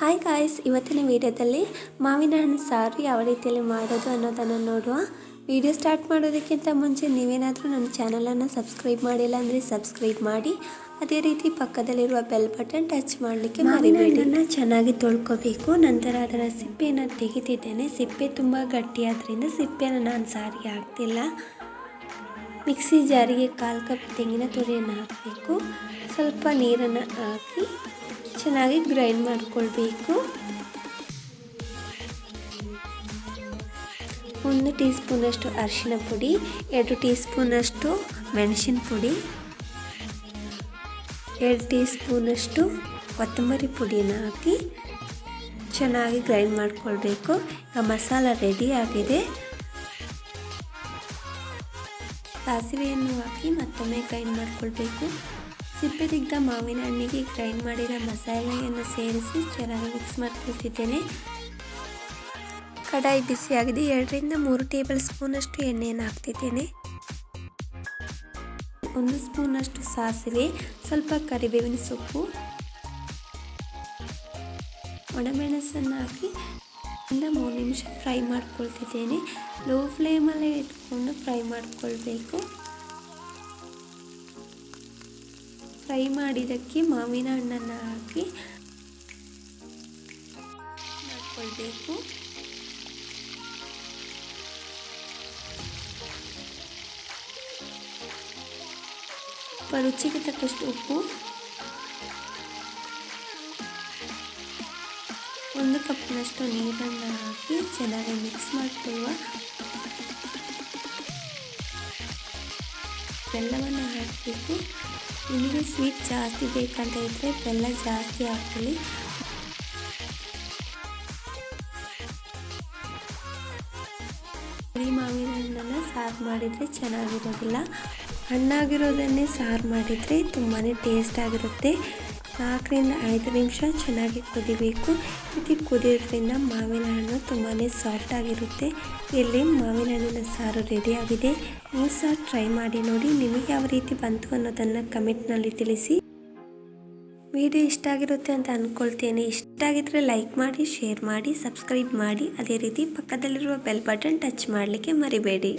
Hi guys ಇವತ್ತಿನ ವಿಡಿಯೋದಲ್ಲಿ ಮಾವಿನ ಹಣ್ಣು ಸಾರು ಯಾವ ರೀತಿಯಲ್ಲಿ ಮಾಡೋದು ಅನ್ನೋದನ್ನು ನೋಡುವ. ವಿಡಿಯೋ ಸ್ಟಾರ್ಟ್ ಮಾಡೋದಕ್ಕಿಂತ ಮುಂಚೆ ನೀವೇನಾದರೂ ನನ್ನ ಚಾನಲನ್ನು ಸಬ್ಸ್ಕ್ರೈಬ್ ಮಾಡಿಲ್ಲ ಅಂದರೆ ಸಬ್ಸ್ಕ್ರೈಬ್ ಮಾಡಿ. ಅದೇ ರೀತಿ ಪಕ್ಕದಲ್ಲಿರುವ ಬೆಲ್ ಬಟನ್ ಟಚ್ ಮಾಡಲಿಕ್ಕೆ ಮಾವಿನ ಚೆನ್ನಾಗಿ ತೊಳ್ಕೊಬೇಕು. ನಂತರ ಅದರ ಸಿಪ್ಪೆಯನ್ನು ತೆಗಿತಿದ್ದೇನೆ ಸಿಪ್ಪೆ ತುಂಬ ಗಟ್ಟಿಯಾದ್ರಿಂದ ಸಿಪ್ಪೆಯನ್ನು ನಾನು ಸಾರಿಗೆ ಹಾಕ್ತಿಲ್ಲ. ಮಿಕ್ಸಿ ಜಾರಿಗೆ ಕಾಲು ಕಪ್ ತೆಂಗಿನ ತುರಿಯನ್ನು ಹಾಕಬೇಕು. ಸ್ವಲ್ಪ ನೀರನ್ನು ಹಾಕಿ ಚೆನ್ನಾಗಿ ಗ್ರೈಂಡ್ ಮಾಡಿಕೊಳ್ಬೇಕು. ಒಂದು ಟೀ ಸ್ಪೂನಷ್ಟು ಅರಿಶಿನ ಪುಡಿ, ಎರಡು ಟೀ ಸ್ಪೂನಷ್ಟು ಮೆಣಸಿನ ಪುಡಿ, ಎರಡು ಟೀ ಸ್ಪೂನಷ್ಟು ಕೊತ್ತಂಬರಿ ಪುಡಿನ ಹಾಕಿ ಚೆನ್ನಾಗಿ ಗ್ರೈಂಡ್ ಮಾಡಿಕೊಳ್ಬೇಕು. ಈಗ ಮಸಾಲ ರೆಡಿ ಆಗಿದೆ. ಸಾಸಿವೆಯನ್ನು ಹಾಕಿ ಮತ್ತೊಮ್ಮೆ ಗ್ರೈಂಡ್ ಮಾಡಿಕೊಳ್ಬೇಕು. ಸಿಪ್ಪೆ ತೆಗೆದ ಮಾವಿನ ಹಣ್ಣಿಗೆ ಗ್ರೈಂಡ್ ಮಾಡಿರೋ ಮಸಾಲೆಯನ್ನು ಸೇರಿಸಿ ಚೆನ್ನಾಗಿ ಮಿಕ್ಸ್ ಮಾಡ್ಕೊಳ್ತಿದ್ದೇನೆ. ಕಡಾಯಿ ಬಿಸಿಯಾಗಿದೆ. ಎರಡರಿಂದ ಮೂರು ಟೇಬಲ್ ಸ್ಪೂನಷ್ಟು ಎಣ್ಣೆಯನ್ನು ಹಾಕ್ತಿದ್ದೇನೆ. ಒಂದು ಸ್ಪೂನಷ್ಟು ಸಾಸಿವೆ, ಸ್ವಲ್ಪ ಕರಿಬೇವಿನ ಸೊಪ್ಪು, ಒಣಮೆಣಸನ್ನು ಹಾಕಿ ಇಂದ ಮೂರು ನಿಮಿಷ ಫ್ರೈ ಮಾಡ್ಕೊಳ್ತಿದ್ದೇನೆ. ಲೋ ಫ್ಲೇಮಲ್ಲೇ ಇಟ್ಕೊಂಡು ಫ್ರೈ ಮಾಡ್ಕೊಳ್ಬೇಕು. ಫ್ರೈ ಮಾಡಿದ್ದಕ್ಕೆ ಮಾವಿನ ಹಣ್ಣನ್ನು ಹಾಕಿ ಮಾಡ್ಕೊಳ್ಬೇಕು. ರುಚಿಗೆ ತಕ್ಕಷ್ಟು ಉಪ್ಪು. ಒಂದು ಕಪ್ನಷ್ಟು ನೀರನ್ನು ಹಾಕಿ ಚೆನ್ನಾಗಿ ಮಿಕ್ಸ್ ಮಾಡಿಕೊಳ್ಳುವ. ಬೆಲ್ಲವನ್ನು ಹಾಕಬೇಕು ನಿಮಗೆ ಸ್ವೀಟ್ ಜಾಸ್ತಿ ಬೇಕಂತ ಇದ್ದರೆ ಬೆಲ್ಲ ಜಾಸ್ತಿ ಹಾಕೊಳ್ಳಿ ಕರಿ ಮಾವಿನ ಹಣ್ಣನ್ನು ಸಾರು ಮಾಡಿದರೆ ಚೆನ್ನಾಗಿರೋದಿಲ್ಲ. ಹಣ್ಣಾಗಿರೋದನ್ನೇ ಸಾರು ಮಾಡಿದರೆ ತುಂಬಾ ಟೇಸ್ಟ್ ಆಗಿರುತ್ತೆ. ನಾಲ್ಕರಿಂದ ಐದು ನಿಮಿಷ ಚೆನ್ನಾಗಿ ಕುದಿಬೇಕು. ಇದು ಕುದಿಯೋದ್ರಿಂದ ಮಾವಿನ ಹಣ್ಣು ತುಂಬಾ ಸಾಫ್ಟ್ ಆಗಿರುತ್ತೆ. ಇಲ್ಲಿ ಮಾವಿನ ಹಣ್ಣಿನ ಸಾರು ರೆಡಿಯಾಗಿದೆ ನೀವು ಸಹ ಟ್ರೈ ಮಾಡಿ ನೋಡಿ. ನಿಮಗೆ ಯಾವ ರೀತಿ ಬಂತು ಅನ್ನೋದನ್ನು ಕಮೆಂಟ್ನಲ್ಲಿ ತಿಳಿಸಿ. ವಿಡಿಯೋ ಇಷ್ಟ ಆಗಿರುತ್ತೆ ಅಂತ ಅಂದ್ಕೊಳ್ತೇನೆ ಇಷ್ಟ ಆಗಿದ್ರೆ ಲೈಕ್ ಮಾಡಿ ಶೇರ್ ಮಾಡಿ ಸಬ್ಸ್ಕ್ರೈಬ್ ಮಾಡಿ. ಅದೇ ರೀತಿ ಪಕ್ಕದಲ್ಲಿರುವ ಬೆಲ್ ಬಟನ್ ಟಚ್ ಮಾಡಲಿಕ್ಕೆ ಮರಿಬೇಡಿ.